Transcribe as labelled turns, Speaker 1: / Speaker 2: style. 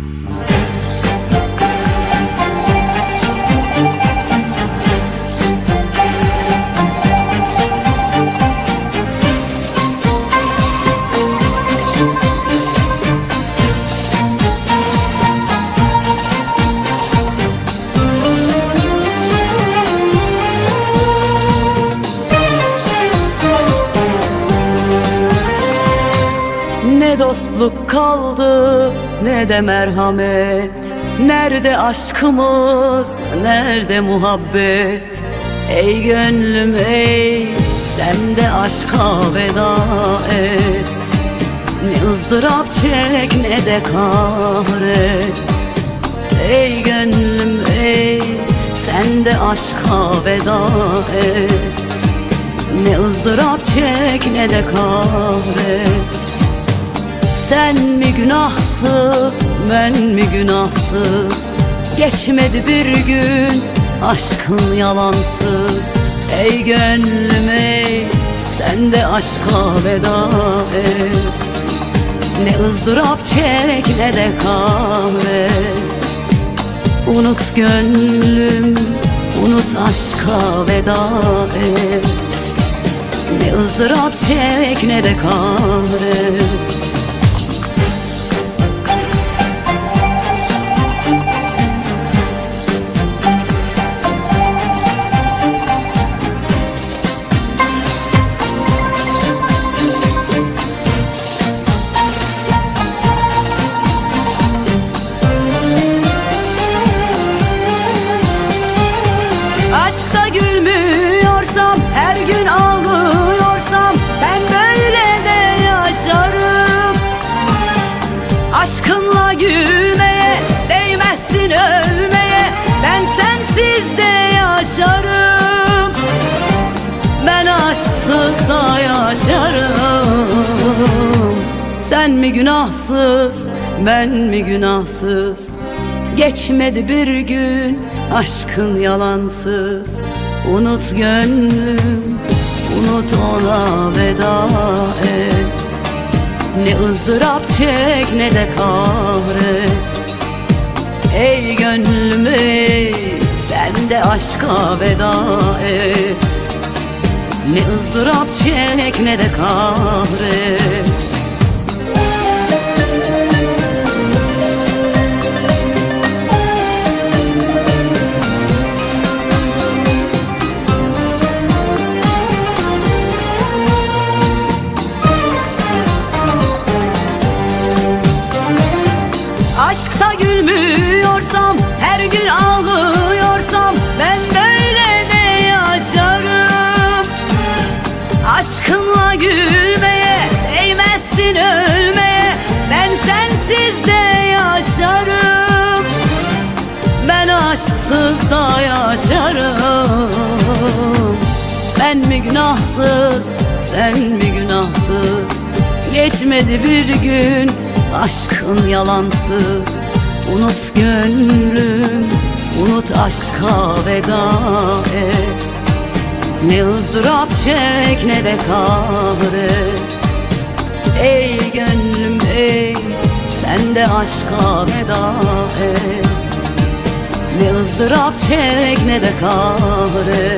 Speaker 1: Ne dostluk kaldı. Ne de merhamet. Nerede aşkımız nerede muhabbet? Ey gönlüm ey sen de aşka veda et. Ne ızdırap çek ne de kahret. Ey gönlüm ey sen de aşka veda et. Ne ızdırap çek ne de kahret sen mi günahsız, ben mi günahsız? Geçmedi bir gün aşkın yalansız. Ey gönlüm ey, sen de aşka veda et. Ne ızdırap çek ne de kahret Unut gönlüm, unut aşka veda et. Ne ızdırap çek ne de kahret Aşkınla gülmeye değmezsin ölmeye. Ben sensiz de yaşarım. Ben aşksız da yaşarım. Sen mi günahsız ben mi günahsız? Geçmedi bir gün aşkın yalansız. Unut gönlüm, unut ona veda et Ne ızdırap çek ne de kahret Ey gönlüm ey, sen de aşka veda et. Ne ızdırap çek ne de kahret Aşkta gülmüyorsam Her gün ağlıyorsam Ben böyle de yaşarım. Aşkınla gülmeye Değmezsin ölmeye Ben sensiz de yaşarım. Ben aşksız da yaşarım. Ben mi günahsız Sen mi günahsız? Geçmedi bir gün aşkın yalansız Unut gönlüm, unut aşka veda et. Ne ızdırap çek ne de kahret. Ey gönlüm ey, sen de aşka veda et. Ne ızdırap çek ne de kahret